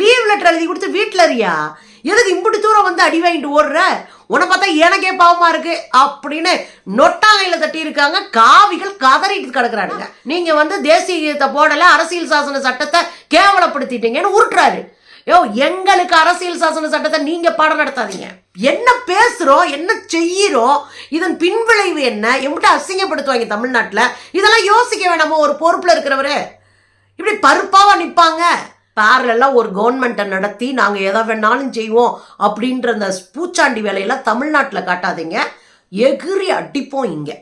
Leave letter எழுதி கொடுத்து வீட்டில் இருக்கியா? எதுக்கு இம்புட்டு தூரம் வந்து அடி வாங்கிட்டு ஓடுற? உன்னை பார்த்தா எனக்கே பாவமா இருக்கு அப்படின்னு நொட்டாங்கையில தட்டி இருக்காங்க காவிகள் கதறிட்டு கிடக்குறானுங்க. நீங்க வந்து தேசிய கீதத்தை போடல அரசியல் சாசன சட்டத்தை கேவலப்படுத்திட்டீங்கன்னு உருட்டுறாரு. யோ எங்களுக்கு அரசியல் சாசன சட்டத்தை நீங்க பாடம் நடத்தாதீங்க. என்ன பேசுறோம் என்ன செய்யறோம் இதன் பின்விளைவு என்ன எம்பிட்ட அசிங்கப்படுத்துவாங்க தமிழ்நாட்டில். இதெல்லாம் யோசிக்க வேணாமோ ஒரு பொறுப்புல இருக்கிறவரு? இப்படி பருப்பாவா நிப்பாங்க. பேரலெல்லாம் ஒரு கவர்மெண்ட்டை நடத்தி நாங்கள் எதை வேணாலும் செய்வோம் அப்படின்ற அந்த பூச்சாண்டி வேலையெல்லாம் தமிழ்நாட்டில் காட்டாதீங்க. எகிரி அடிப்போம் இங்கே.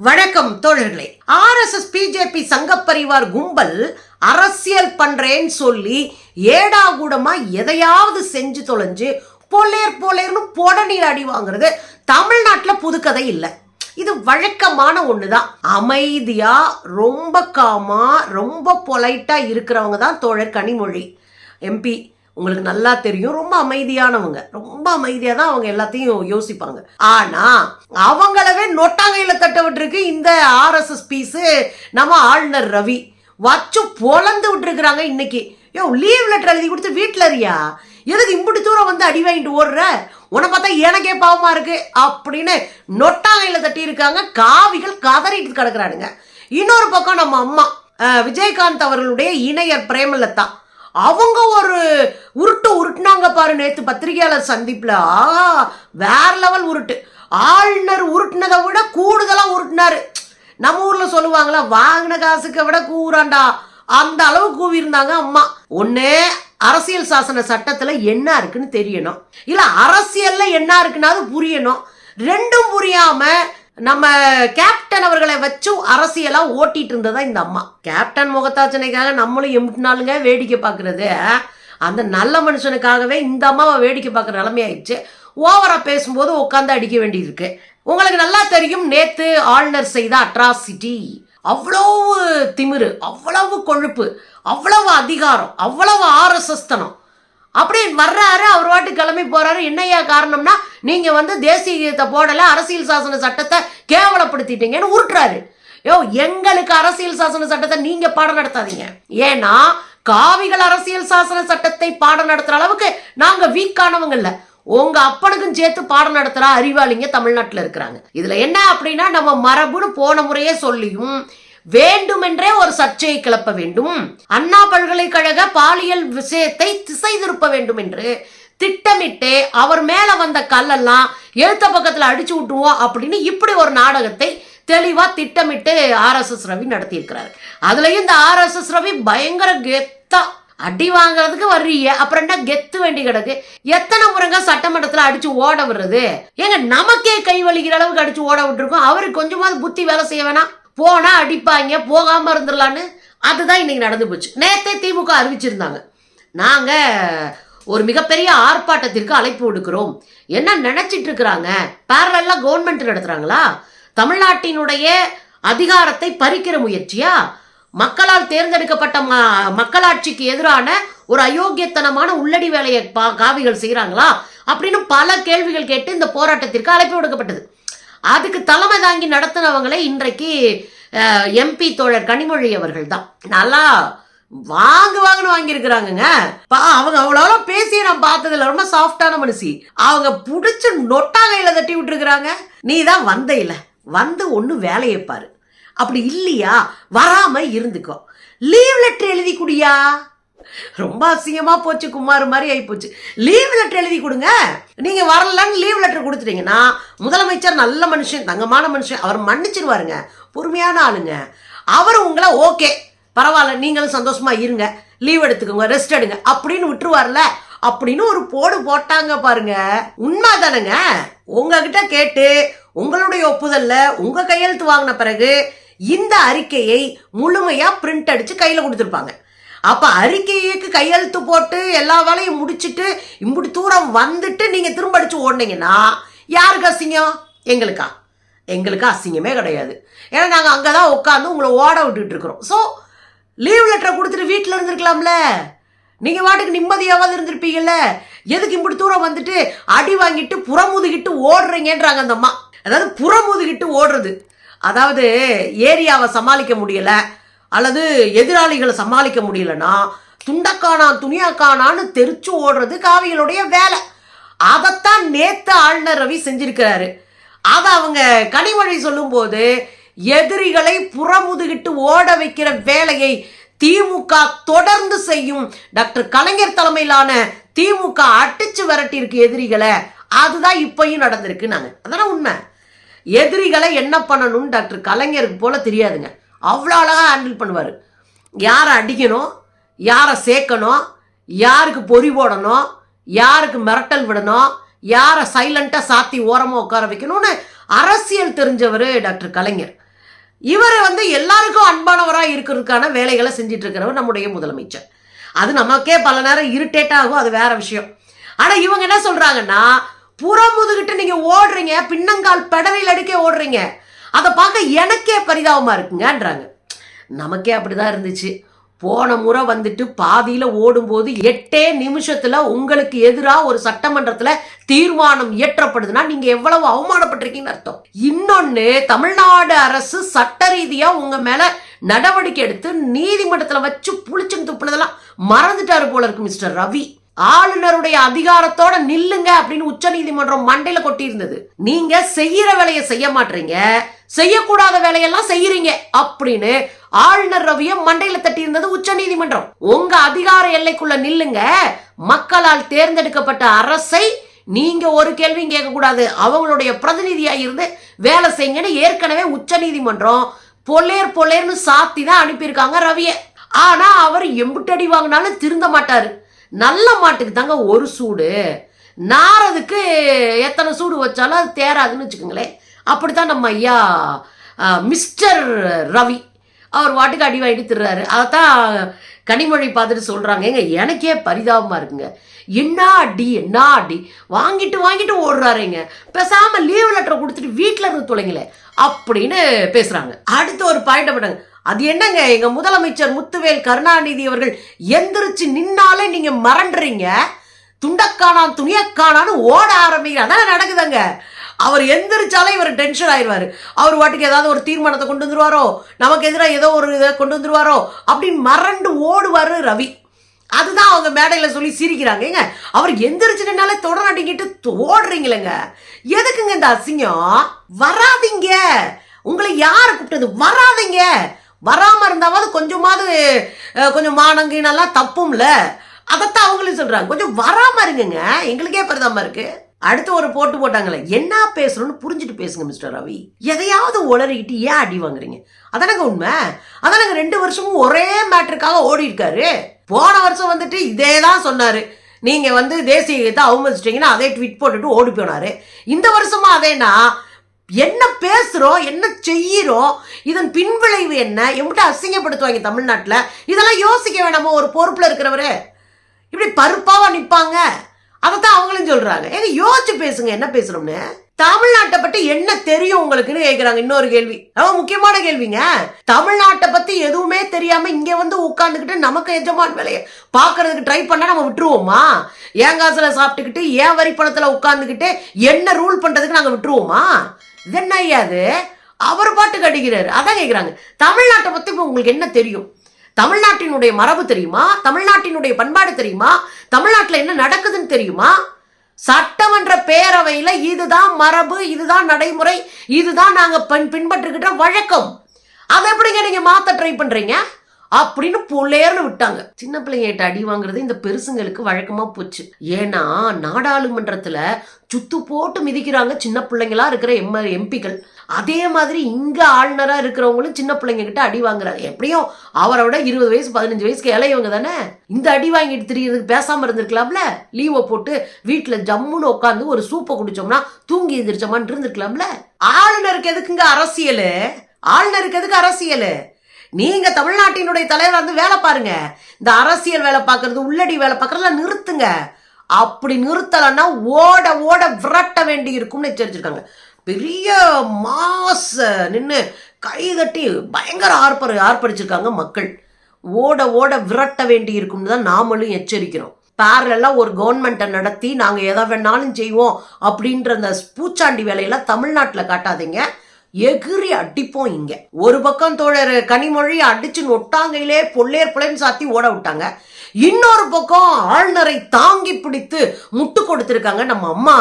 வணக்கம் தோழர்களே. ஆர்எஸ்எஸ் பிஜேபி சங்கப்பரிவார் கும்பல் அரசியல் பண்றேன்னு சொல்லி ஏடாகூடமா எதையாவது செஞ்சு தொலைஞ்சு பொலேர் பொலேர்னு பொடநீர் அடி வாங்குறது தமிழ்நாட்டில் புதுக்கதை இல்லை. இது வழக்கமான ஒண்ணுதான். அமைதியா ரொம்ப காமா ரொம்ப பொலைட்டா இருக்கிறவங்க தான் தோழர் கனிமொழி. எம்பி உங்களுக்கு நல்லா தெரியும். ரொம்ப அமைதியானவங்க. ரொம்ப அமைதியாக தான் அவங்க எல்லாத்தையும் யோசிப்பாங்க. ஆனா அவங்களவே நொட்டாங்கையில் தட்ட விட்டுருக்கு. இந்த ஆர்எஸ்எஸ் பீஸு நம்ம ஆளுநர் ரவி. வச்சு பொழந்து விட்டுருக்குறாங்க இன்னைக்கு. யோ லீவ் லெட்டர் எழுதி கொடுத்து வீட்டில் இருக்கியா? எதுக்கு இம்புட்டு தூரம் வந்து அடி வாங்கிட்டு ஓடுற? உன்னை பார்த்தா எனக்கே பாவமா இருக்கு அப்படின்னு நொட்டாங்கையில தட்டி இருக்காங்க காவிகள் கதறிட்டு கிடக்குறானுங்க. இன்னொரு பக்கம் நம்ம அம்மா விஜயகாந்த் அவர்களுடைய இணையர் பிரேமலதா. அவங்க ஒரு உருட்டு உருட்டுனாங்க பாரு நேத்து பத்திரிகையாளர் சந்திப்புல. வேற லெவல் உருட்டு. ஆளுநர் உருட்டுனதை விட கூடுதலா உருட்டினாரு. நம்ம ஊர்ல சொல்லுவாங்களா வாங்கின காசுக்கு விட கூறாண்டா. அந்த அளவு கூவியிருந்தாங்க அம்மா. ஒன்று அரசியல் சாசன சட்டத்தில் என்ன இருக்குன்னு தெரியணும். இல்லை அரசியலில் என்ன இருக்குன்னாது புரியணும். ரெண்டும் புரியாமல் நம்ம கேப்டன் அவர்களை வச்சு அரசியலா ஓட்டிட்டு இருந்ததா இந்த அம்மா. கேப்டன் முகத்தாச்சனைக்காக நம்மளும் எம்பிட்டு நாளுங்க வேடிக்கை பார்க்கறது அந்த நல்ல மனுஷனுக்காகவே இந்த அம்மாவை வேடிக்கை பார்க்குற நிலைமையாயிடுச்சு. ஓவராக ஓவரா பேசும்போது உட்காந்து அடிக்க வேண்டியிருக்கு. உங்களுக்கு நல்லா தெரியும் நேத்து ஆளுநர் செய்த அட்ராசிட்டி அவ்வளவு திமிரு அவ்வளவு கொழுப்பு அவ்வளவு அதிகாரம் அவ்வளவு ஆர்எஸ்எஸ் அப்படின்னு அப்படி வர்றாரு அவர் வாட்டு கிளம்பி போறாரு. என்னையா காரணம்னா நீங்க வந்து தேசிய கீதத்தை போடல அரசியல் சாசன சட்டத்தை கேவலப்படுத்திட்டீங்கன்னு உருட்டுறாரு. யோ எங்களுக்கு அரசியல் சாசன சட்டத்தை நீங்க பாடம் நடத்தாதீங்க. ஏன்னா காவிகள் அரசியல் சாசன சட்டத்தை பாடம் நடத்துற அளவுக்கு நாங்க வீக்கானவங்க இல்லை. உங்க அப்பனுக்கும் சேர்த்து பாடம் நடத்துற அறிவாளிங்க தமிழ்நாட்டில் இருக்கிறாங்க. இதுல என்ன அப்படின்னா நம்ம மரபுன்னு போன முறையே சொல்லியும் வேண்டுமென்றே ஒரு சர்ச்சையை கிளப்ப வேண்டும். அண்ணா பல்கலைக்கழக பாலியல் விஷயத்தை திசை திருப்ப வேண்டும் என்று திட்டமிட்டு அவர் மேல வந்த கல்லெல்லாம் எழுத்த பக்கத்துல அடிச்சு விட்டுருவோம் அப்படின்னு இப்படி ஒரு நாடகத்தை தெளிவா திட்டமிட்டு ஆர்எஸ்எஸ் ரவி நடத்தியிருக்கிறார். அதுலயும் இந்த ஆர்எஸ்எஸ் ரவி பயங்கர கெத்தா அடி வாங்குறதுக்கு வர்றீங்க. அப்புறம் என்ன? கெத்து வேண்டி கிடக்கு. எத்தனை முறைங்க சட்டமன்றத்தில் அடிச்சு ஓட விடுறது? ஏங்க நமக்கே கை வலிக்கிற அளவுக்கு அடிச்சு ஓட விட்டுருக்கோம். அவருக்கு கொஞ்சமாவது புத்தி வேலை செய்ய வேணாம். போனா அடிப்பாங்க போகாம இருந்துடலான்னு. அதுதான் இன்னைக்கு நடந்து போச்சு. நேத்தே திமுக அறிவிச்சிருந்தாங்க. நாங்க ஒரு மிகப்பெரிய ஆர்ப்பாட்டத்திற்கு அழைப்பு விடுக்கிறோம். என்ன நினைச்சிட்டு இருக்கிறாங்க? பேரலா கவர்மெண்ட் நடத்துறாங்களா? தமிழ்நாட்டினுடைய அதிகாரத்தை பறிக்கிற முயற்சியா? மக்களால் தேர்ந்தெடுக்கப்பட்ட ம- மக்களாட்சிக்கு எதிரான ஒரு அயோக்கியத்தனமான உள்ளடி வேலையை பா- காவிகள் செய்கிறாங்களா அப்படின்னு பல கேள்விகள் கேட்டு இந்த போராட்டத்திற்கு அழைப்பு விடுக்கப்பட்டது. அதுக்கு தலைமை தாங்கி நடத்தினவங்களே இன்றைக்கு எம்பி தோழர் கனிமொழி அவர்கள் தான். நல்லா வாங்கு வாங்கன்னு வாங்கியிருக்கிறாங்கங்க. பா அவங்க அவ்வளோ பேசி நான் பார்த்ததுல ரொம்ப சாஃப்டான மனுஷி அவங்க புடிச்சு நொட்டாங்கையில தட்டி விட்டுருக்குறாங்க. நீ தான் வந்த இல்லை வந்து ஒன்று வேலையை பாரு. அப்படி இல்லையா? வராம இருந்துக்கோ. லீவ் லெட்டர் எழுதி குடியா ரொம்ப அசிங்கமா போச்சு குமார் மாதிரி ஆகி போச்சு லீவ் லெட்டர் எழுதி கொடுங்க. நீங்க வரலன்னு லீவ் லெட்டர் கொடுத்துட்டீங்கன்னா முதலமைச்சர் நல்ல மனுஷன் தங்கமான மனுஷன் அவர் மன்னிச்சிருவாருங்க. பொறுமையான ஆளுங்க. அவர் உங்களை ஓகே பரவாயில்ல நீங்களும் சந்தோஷமா இருங்க. லீவ் எடுத்துக்கோங்க ரெஸ்ட் எடுங்க. அப்படின்னு விட்டுருவார்ல. அப்படின்னு ஒரு போடு போட்டாங்க பாருங்க. உண்மைதானங்க? உங்ககிட்ட கேட்டு உங்களுடைய ஒப்புதல்ல உங்க கையெழுத்து வாங்கின பிறகு இந்த அறிக்கையை முழுமையா பிரிண்ட் அடிச்சு கையில கொடுத்துருப்பாங்க. அப்ப அறிக்கைக்கு கையெழுத்து போட்டு எல்லா வேலையும் முடிச்சிட்டு இப்படி தூரம் வந்துட்டு நீங்க திரும்ப அடிச்சு ஓடினீங்கன்னா யாருக்கு அசிங்கம்? எங்களுக்கா? எங்களுக்கு அசிங்கமே கிடையாது. ஏன்னா நாங்க அங்கதான் உட்காந்து உங்களை ஓட விட்டுட்டு இருக்கிறோம். ஸோ லீவ் லெட்டரை கொடுத்துட்டு வீட்டில் இருந்திருக்கலாம்ல? நீங்க வாட்டுக்கு நிம்மதியாவது இருந்திருப்பீங்கல்ல? எதுக்கு இப்படி தூரம் வந்துட்டு அடி வாங்கிட்டு புறமுதுகிட்டு ஓடுறீங்கன்றாங்க அந்த அம்மா. அதாவது புறமுதுகிட்டு ஓடுறது. அதாவது ஏரியாவை சமாளிக்க முடியல அல்லது எதிராளிகளை சமாளிக்க முடியலன்னா துண்டக்கானா துணியாக்கானான்னு தெரிச்சு ஓடுறது காவிகளுடைய வேலை. அதைத்தான் நேத்து ஆளுநர் ரவி செஞ்சிருக்கிறாரு. அதை அவங்க கனிமொழி சொல்லும்போது எதிரிகளை புறமுதுகிட்டு ஓட வைக்கிற வேலையை திமுக தொடர்ந்து செய்யும் டாக்டர் கலைஞர் தலைமையிலான திமுக அட்டிச்சு விரட்டியிருக்கு எதிரிகளை. அதுதான் இப்பயும் நடந்திருக்கு நாங்கள் அதெல்லாம் உண்மை? எதிரிகளை என்ன பண்ணணும்னு டாக்டர் கலைஞருக்கு போல தெரியாதுங்க. அவ்வளோ அழகாக ஹேண்டில் பண்ணுவார். யாரை அடிக்கணும் யாரை சேர்க்கணும் யாருக்கு பொறி போடணும் யாருக்கு மிரட்டல் விடணும் யாரை சைலண்ட்டாக சாத்தி ஓரமாக உட்கார வைக்கணும்னு அரசியல் தெரிஞ்சவர் டாக்டர் கலைஞர். இவர் வந்து எல்லாருக்கும் அன்பானவராக இருக்கிறதுக்கான வேலைகளை செஞ்சிட்டு இருக்கிறவர் நம்முடைய முதலமைச்சர். அது நமக்கே பல நேரம் இரிட்டேட் ஆகும் அது வேற விஷயம். ஆனால் இவங்க என்ன சொல்கிறாங்கன்னா புறமுதுகிட்டு நீங்க ஓடுறீங்க பின்னங்கால் பெடலில் அடிக்க ஓடுறீங்க. அதை பார்க்க எனக்கே பரிதாபமா இருக்குங்கன்றாங்க. நமக்கே அப்படிதான் இருந்துச்சு. போன முறை வந்துட்டு பாதியில ஓடும்போது எட்டே நிமிஷத்துல உங்களுக்கு எதிராக ஒரு சட்டமன்றத்துல தீர்மானம் இயற்றப்படுதுன்னா நீங்க எவ்வளவு அவமானப்பட்டிருக்கீங்கன்னு அர்த்தம். இன்னொன்னு தமிழ்நாடு அரசு சட்ட ரீதியா உங்க மேல நடவடிக்கை எடுத்து நீதிமன்றத்துல வச்சு புளிச்சுன்னு துப்புனதெல்லாம் மறந்துட்டாரு போல இருக்கு மிஸ்டர் ரவி. ஆளுநருடைய அதிகாரத்தோட நில்லுங்க அப்படின்னு உச்ச நீதிமன்றம் மண்டையில கொட்டியிருந்தது. நீங்க செய்யற வேலையை செய்ய மாட்டீங்க. செய்யக்கூடாத வேலையெல்லாம் செய்யறீங்க அப்படின்னு ஆளுநர் ரவிய மண்டையில தட்டி இருந்தது உச்ச நீதிமன்றம். உங்க அதிகார எல்லைக்குள்ள நில்லுங்க. மக்களால் தேர்ந்தெடுக்கப்பட்ட அரசை நீங்க ஒரு கேள்வியும் கேட்க கூடாது அவங்களுடைய பிரதிநிதியா இருந்து வேலை செய்யுங்கன்னு ஏற்கனவே உச்ச நீதிமன்றம் பொல்லேர் பொல்லேர்னு சாத்தி தான் அனுப்பியிருக்காங்க ரவிய. ஆனா அவர் எம்புட்டடி வாங்கினாலும் திருந்த மாட்டாரு. நல்ல மாட்டுக்கு தாங்க ஒரு சூடு. நாரதுக்கு எத்தனை சூடு வச்சாலும் அது தேராதுன்னு வச்சுக்கோங்களேன். அப்படித்தான் நம்ம ஐயா மிஸ்டர் ரவி அவர் வாட்டுக்கு அடி வாங்கிட்டு திருறாரு. அதைத்தான் கனிமொழி பார்த்துட்டு சொல்கிறாங்க ஏங்க எனக்கே பரிதாபமாக இருக்குங்க. என்ன அடி என்ன அடி? வாங்கிட்டு வாங்கிட்டு ஓடுறாருங்க. பேசாமல் லீவ் லெட்டர் கொடுத்துட்டு வீட்டில் இருந்து தொலைங்களே அப்படின்னு பேசுகிறாங்க அடுத்து ஒரு பாயிண்ட் பண்ணாங்க அது என்னங்க? எங்க முதலமைச்சர் முத்துவேல் கருணாநிதி அவர்கள் எந்திரிச்சு நின்னாலே நீங்க மறண்டுறீங்க துண்டக்கானான் துணியக்கானான்னு ஓட ஆரம்பிக்கிற அதான் நடக்குதுங்க. அவர் எந்திரிச்சாலே இவர் டென்ஷன் ஆயிடுவார். அவர் வாட்டுக்கு ஏதாவது ஒரு தீர்மானத்தை கொண்டு வந்துருவாரோ? நமக்கு எதிராக ஏதோ ஒரு இதை கொண்டு வந்துருவாரோ? அப்படின்னு மறண்டு ஓடுவார் ரவி. அதுதான் அவங்க மேடையில் சொல்லி சிரிக்கிறாங்க. ஏங்க அவர் எந்திரிச்சு நின்னாலே தொடர் அடிக்கிட்டு ஓடுறீங்களேங்க. எதுக்குங்க இந்த அசிங்கம்? வராதீங்க. உங்களை யார் கூப்பிட்டது? வராதீங்க. வராம இருந்தாவது கொஞ்சமாவது கொஞ்சம் மானங்கீனெல்லாம் தப்பும்ல. அதைத்தான் அவங்களும் சொல்றாங்க. கொஞ்சம் வராம இருங்க எங்களுக்கே பரிதாம இருக்கு. அடுத்து ஒரு போட்டு போட்டாங்களே. என்ன பேசுறோம்னு புரிஞ்சுட்டு பேசுங்க மிஸ்டர் ரவி. எதையாவது உளறிக்கிட்டு ஏன் அடி வாங்குறீங்க? அதானங்க உண்மை? அதானங்க ரெண்டு வருஷமும் ஒரே மேட்டருக்காக ஓடி இருக்காரு போன வருஷம் வந்துட்டு இதே தான் சொன்னாரு. நீங்க வந்து தேசிய கீதத்தை அவமதிச்சிட்டீங்கன்னா அதே ட்விட் போட்டுட்டு ஓடி போனாரு. இந்த வருஷமா அதேனா? என்ன பேசுறோம் என்ன செய்யறோம் இதன் பின்விளைவு என்ன எம்பிட்ட அசிங்கப்படுத்துவாங்க தமிழ்நாட்டில்? இதெல்லாம் யோசிக்க வேணாமோ? ஒரு பொறுப்புல இருக்கிறவரு. இப்படி பருப்பாவா நிப்பாங்க. அதைத்தான் அவங்களும் சொல்றாங்க. ஏங்க யோசிச்சு பேசுங்க. என்ன பேசுறோம்னு? தமிழ்நாட்டை பத்தி என்ன தெரியும் உங்களுக்குன்னு கேக்குறாங்க. இன்னொரு கேள்வி. ரொம்ப முக்கியமான கேள்விங்க. தமிழ்நாட்டை பத்தி எதுவுமே தெரியாம இங்க வந்து உட்காந்துக்கிட்டு நமக்கு எஜமான் வேலையை பாக்குறதுக்கு ட்ரை பண்ணா நம்ம விட்டுருவோமா? ஏன் காசுல சாப்பிட்டுக்கிட்டு ஏன் வரி பணத்துல உட்காந்துக்கிட்டு என்ன ரூல் பண்றதுக்கு நாங்க விட்டுருவோமா? இது என்ன அவர் பாட்டுக்கு அடிக்கிறாரு அதான் கேட்குறாங்க தமிழ்நாட்டை பற்றி இப்போ உங்களுக்கு என்ன தெரியும்? தமிழ்நாட்டினுடைய மரபு தெரியுமா? தமிழ்நாட்டினுடைய பண்பாடு தெரியுமா? தமிழ்நாட்டில் என்ன நடக்குதுன்னு தெரியுமா? சட்டமன்ற பேரவையில் இதுதான் மரபு இதுதான் நடைமுறை இதுதான் நாங்கள் பின் பின்பற்றுகின்ற வழக்கம். அதை எப்படிங்க நீங்கள் மாற்ற ட்ரை பண்ணுறீங்க அப்படின்னு புள்ளையர்னு விட்டாங்க. சின்ன பிள்ளைங்கிட்ட அடி வாங்குறது இந்த பெருசுங்களுக்கு வழக்கமா போச்சு. ஏன்னா நாடாளுமன்றத்துல சுத்து போட்டு மிதிக்கிறாங்க சின்ன பிள்ளைங்களா இருக்கிற எம் எம்பிக்கள். அதே மாதிரி இங்க ஆளுநரா இருக்கிறவங்களும் சின்ன பிள்ளைங்க கிட்ட அடி வாங்குறாங்க. எப்படியும் அவரை விட இருபது வயசு பதினஞ்சு வயசுக்கு இளையவங்க தானே? இந்த அடி வாங்கிட்டு திரியறதுக்கு பேசாம இருந்திருக்கலாம்ல? லீவை போட்டு வீட்டுல ஜம்முன்னு உட்காந்து ஒரு சூப்பை குடிச்சோம்னா தூங்கி எந்திரிச்சோமான்னு இருந்திருக்கலாம்ல? ஆளுநருக்கு எதுக்குங்க அரசியல்? ஆளுநருக்கு எதுக்கு அரசியல்? நீங்க தமிழ்நாட்டினுடைய தலைவர் வந்து வேலை பாருங்க. இந்த அரசியல் வேலை பார்க்கறது உள்ளடி வேலை பார்க்கறதுலாம் நிறுத்துங்க. அப்படி நிறுத்தலைன்னா ஓட ஓட விரட்ட வேண்டி இருக்கும்னு எச்சரிச்சிருக்காங்க. பெரிய மாஸ் நின்று கைதட்டி பயங்கர ஆர்ப்பரி ஆர்ப்பரிச்சிருக்காங்க மக்கள். ஓட ஓட விரட்ட வேண்டி இருக்கும்னு தான் நாமளும் எச்சரிக்கிறோம். பேரலாம் ஒரு கவர்மெண்ட்டை நடத்தி நாங்கள் எதை வேணாலும் செய்வோம் அப்படின்ற அந்த பூச்சாண்டி வேலையெல்லாம் தமிழ்நாட்டில் காட்டாதீங்க. எகிரி அடிப்போம் இங்க. ஒரு பக்கம் தோழர் கனிமொழி அடிச்சு நொட்டாங்கையிலே பொல்லேர் புலன் சாத்தி ஓட விட்டாங்க. இன்னொரு பக்கம் ஆளுநரை தாங்கி பிடித்து முட்டு கொடுத்திருக்காங்க நம்ம அம்மா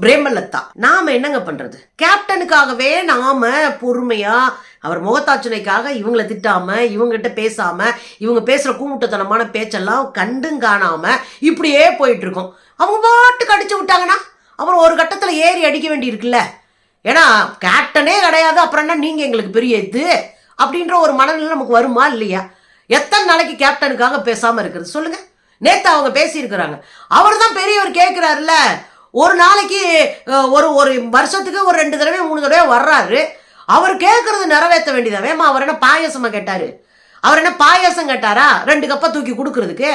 பிரேமலதா. நாம என்னங்க பண்றது? கேப்டனுக்காகவே நாம பொறுமையா அவர் முகத்தாச்சனைக்காக இவங்களை திட்டாம இவங்ககிட்ட பேசாம இவங்க பேசுற கூமுட்டத்தனமான பேச்செல்லாம் கண்டும் காணாம இப்படியே போயிட்டு இருக்கோம். அவங்க பாட்டுக்கு கடிச்சு விட்டாங்கன்னா அப்புறம் ஒரு கட்டத்துல ஏறி அடிக்க வேண்டியிருக்குல்ல? ஏன்னா கேப்டனே கிடையாது அப்புறம் என்ன நீங்கள் எங்களுக்கு பெரிய இது? அப்படின்ற ஒரு மனநிலை நமக்கு வருமா இல்லையா? எத்தனை நாளைக்கு கேப்டனுக்காக பேசாமல் இருக்கிறது? சொல்லுங்க. நேத்து அவங்க பேசியிருக்கிறாங்க. அவர் தான் பெரியவர் கேட்குறாருல்ல ஒரு நாளைக்கு ஒரு ஒரு வருஷத்துக்கு ஒரு ரெண்டு தடவை மூணு தடவை வர்றாரு. அவர் கேட்கறது நிறைவேற்ற வேண்டியதாகவேமா அவர் என்ன பாயசமாக கேட்டார்? அவர் என்ன பாயாசம் கேட்டாரா? ரெண்டு கப்பை தூக்கி கொடுக்கறதுக்கு?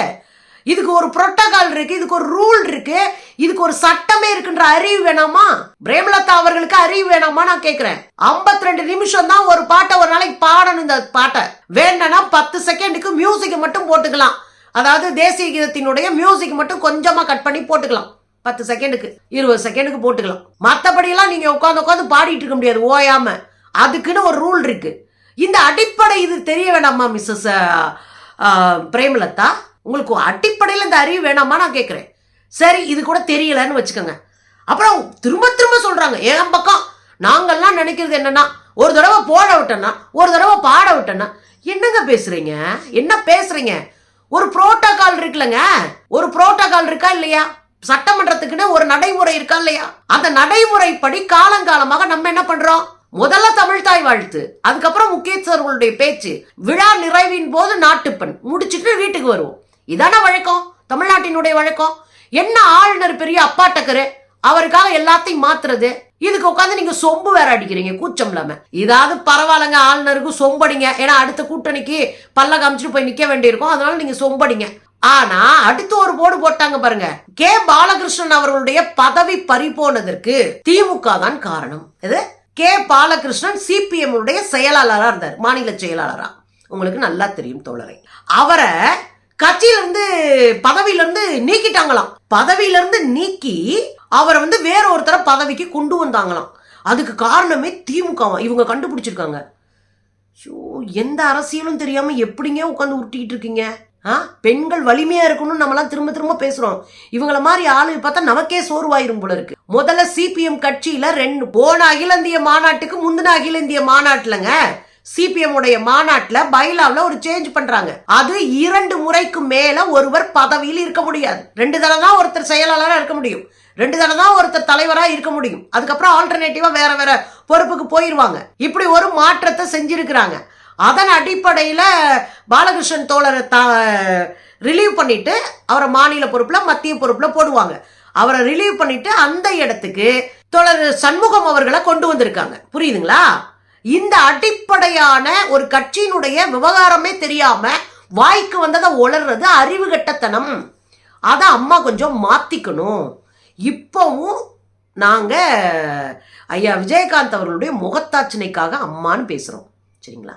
இதுக்கு ஒரு புரோட்டோகால் இருக்கு இதுக்கு ஒரு ரூல் இருக்கு இதுக்கு ஒரு சட்டமே இருக்குன்ற அறிவு வேணாமா? பிரேமலதா அவர்களுக்கு அறிவு வேணாமா நான் கேக்குறேன். 52 ரெண்டு நிமிஷம் தான் ஒரு பாட்டை ஒரு நாளைக்கு பாடணும் இந்த பாட்டை. வேண்டனா பத்து செகண்டுக்கு மியூசிக் மட்டும் போட்டுக்கலாம். அதாவது தேசிய கீதத்தினுடைய மியூசிக் மட்டும் கொஞ்சமா கட் பண்ணி போட்டுக்கலாம். பத்து செகண்டுக்கு இருபது செகண்டுக்கு போட்டுக்கலாம். மற்றபடி எல்லாம் நீங்க உட்காந்து உட்காந்து பாடிட்டு இருக்க முடியாது ஓயாம. அதுக்குன்னு ஒரு ரூல் இருக்கு. இந்த அடிப்படை இது தெரிய வேணாமா மிஸ்ஸஸ் பிரேமலதா? உங்களுக்கு அடிப்படையில் இந்த அறிவு வேணாமா நான் கேட்குறேன் சரி இது கூட தெரியலன்னு வச்சுக்கோங்க. அப்புறம் திரும்ப திரும்ப சொல்கிறாங்க என் பக்கம். நாங்கள்லாம் நினைக்கிறது என்னன்னா ஒரு தடவை போட விட்டேன்னா ஒரு தடவை பாட விட்டேன்னா என்னங்க பேசுகிறீங்க என்ன பேசுகிறீங்க ஒரு புரோட்டோகால் இருக்குல்லங்க. ஒரு புரோட்டோகால் இருக்கா இல்லையா? சட்டமன்றத்துக்குன்னு ஒரு நடைமுறை இருக்கா இல்லையா? அந்த நடைமுறைப்படி காலங்காலமாக நம்ம என்ன பண்றோம்? முதல்ல தமிழ் தாய் வாழ்த்து. அதுக்கப்புறம் முக்கியஸ்தர்களுடைய பேச்சு. விழா நிறைவின் போது நாட்டுப்பண். முடிச்சுட்டு வீட்டுக்கு வருவோம். இதான வழக்கம்? தமிழ்நாட்டினுடைய வழக்கம்? என்ன ஆளுநர் பெரிய அப்பாட்டக்கரு அவருக்காக எல்லாத்தையும் மாத்துறது? இதுக்கு உட்காந்து நீங்க சொம்பு வேற அடிக்கிறீங்க கூச்சம் இல்லாம. இதாவது பரவாயில்லங்க ஆளுநருக்கு சொம்படிங்க. ஏன்னா அடுத்த கூட்டணிக்கு பல்ல காமிச்சிட்டு போய் நிக்க வேண்டியிருக்கும். அதனால நீங்க சொம்படிங்க. ஆனா அடுத்து ஒரு போர்டு போட்டாங்க பாருங்க. கே. பாலகிருஷ்ணன் அவர்களுடைய பதவி பறிபோனதற்கு திமுக தான் காரணம். இது கே. பாலகிருஷ்ணன் சிபிஎம் செயலாளராக இருந்தார். மாநில செயலாளரா. உங்களுக்கு நல்லா தெரியும் தோழரை. அவரை கட்சியிலிருந்து பதவியிலிருந்து நீக்கிட்டாங்களாம். பதவியிலிருந்து நீக்கி அவரை வந்து வேற ஒருத்தர பதவிக்கு கொண்டு வந்தாங்களாம். அதுக்கு காரணமே திமுக இவங்க கண்டுபிடிச்சிருக்காங்க. ஐயோ எந்த அரசியலும் தெரியாம எப்படிங்க உட்காந்து உருட்டிக்கிட்டு இருக்கீங்க? ஆ? பெண்கள் வலிமையா இருக்கணும்னு நம்மலாம் திரும்ப திரும்ப பேசுறோம். இவங்கள மாதிரி ஆளு பார்த்தா நமக்கே சோர்வாயிரும் போல இருக்கு. முதல்ல சிபிஎம் கட்சியில ரெண்டு போன அகில இந்திய மாநாட்டுக்கு முந்தின அகில இந்திய மாநாட்டுலங்க. சிபிஎம் உடைய மாநாட்டில் பைலாவில் ஒரு சேஞ்ச் பண்றாங்க. அது இரண்டு முறைக்கு மேல ஒருவர் பதவியில் இருக்க முடியாது. ரெண்டு தடவை தான் ஒருத்தர் செயலாளராக இருக்க முடியும். ரெண்டு தடவை தான் ஒருத்தர் தலைவராக இருக்க முடியும். அதுக்கப்புறம் ஆல்டர்னேட்டிவா வேற வேற பொறுப்புக்கு போயிடுவாங்க இப்படி ஒரு மாற்றத்தை செஞ்சிருக்கிறாங்க. அதன் அடிப்படையில் பாலகிருஷ்ணன் தோழரை த ரிலீவ் பண்ணிட்டு அவரை மாநில பொறுப்பில் மத்திய பொறுப்பில் போடுவாங்க. அவரை ரிலீவ் பண்ணிட்டு அந்த இடத்துக்கு தோழர் சண்முகம் அவர்களை கொண்டு வந்திருக்காங்க. புரியுதுங்களா? இந்த அடிப்படையான ஒரு கட்சியினுடைய விவகாரமே தெரியாம வாய்க்கு வந்ததை உளர்றது அறிவு கெட்டத்தனம். அதை அம்மா கொஞ்சம் மாத்திக்கணும். இப்போவும் நாங்க ஐயா விஜயகாந்த் அவர்களுடைய முகத்தாட்சினைக்காக அம்மான்னு பேசுறோம். சரிங்களா?